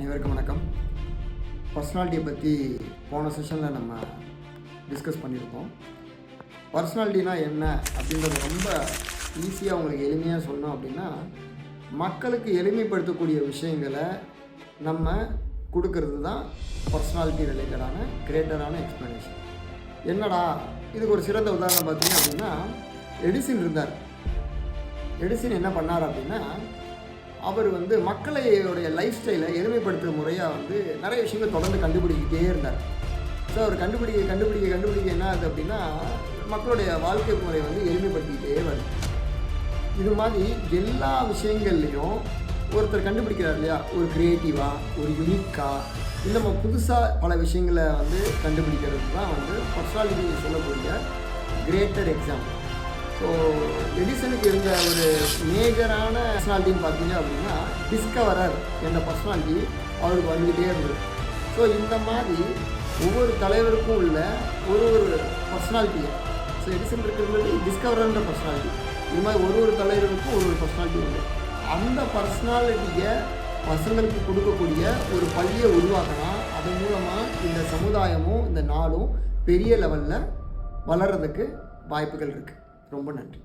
அனைவருக்கும் வணக்கம். பர்சனாலிட்டியை பற்றி போன செஷனில் நம்ம டிஸ்கஸ் பண்ணியிருக்கோம். பர்சனாலிட்டினா என்ன அப்படின்றத ரொம்ப ஈஸியாக உங்களுக்கு எளிமையாக சொன்னோம் அப்படின்னா மக்களுக்கு எளிமைப்படுத்தக்கூடிய விஷயங்களை நம்ம கொடுக்கறது தான் பர்சனாலிட்டி ரிலேட்டடான கிரேட்டரான எக்ஸ்ப்ளனேஷன் என்னடா இதுக்கு ஒரு சிறந்த உதாரணம் பார்த்தீங்க அப்படின்னா எடிசின் இருந்தார். எடிசன் என்ன பண்ணார் அப்படின்னா அவர் வந்து மக்களையுடைய லைஃப் ஸ்டைலை எளிமைப்படுத்துகிற முறையாக வந்து நிறைய விஷயங்கள் தொடர்ந்து கண்டுபிடிக்கிட்டே இருந்தார். ஸோ அவர் கண்டுபிடிக்க கண்டுபிடிக்க கண்டுபிடிக்க என்ன ஆகுது அப்படின்னா மக்களுடைய வாழ்க்கை முறை வந்து எளிமைப்படுத்திக்கிட்டே வருது. இது மாதிரி எல்லா விஷயங்கள்லையும் ஒருத்தர் கண்டுபிடிக்கிறார் இல்லையா? ஒரு க்ரியேட்டிவாக ஒரு யுனிக்காக இந்த நம்ம புதுசாக பல விஷயங்களை வந்து கண்டுபிடிக்கிறது தான் வந்து பர்சனாலிட்டி சொல்லக்கூடிய கிரேட்டர் எக்ஸாம்பிள் ஸோ எடிசனுக்கு இருந்த ஒரு மேஜரான பர்சனாலிட்டின்னு பார்த்தீங்க அப்படின்னா டிஸ்கவரர் என்ற பர்சனாலிட்டி அவருக்கு வந்துக்கிட்டே இருந்தது. ஸோ இந்த மாதிரி ஒவ்வொரு தலைவருக்கும் உள்ள ஒரு ஒரு பர்சனாலிட்டியை ஸோ எடிசன் இருக்கிறது டிஸ்கவரர்ன்ற பர்சனாலிட்டி இது மாதிரி ஒரு ஒரு தலைவருக்கும் ஒரு ஒரு பர்சனாலிட்டி உண்டு. அந்த பர்சனாலிட்டியை பசங்களுக்கு கொடுக்கக்கூடிய ஒரு பள்ளியை உருவாக்கினா அதன் மூலமாக இந்த சமுதாயமும் இந்த நாளும் பெரிய லெவலில் வளர்கிறதுக்கு வாய்ப்புகள் இருக்குது ரொம்ப நன்றி.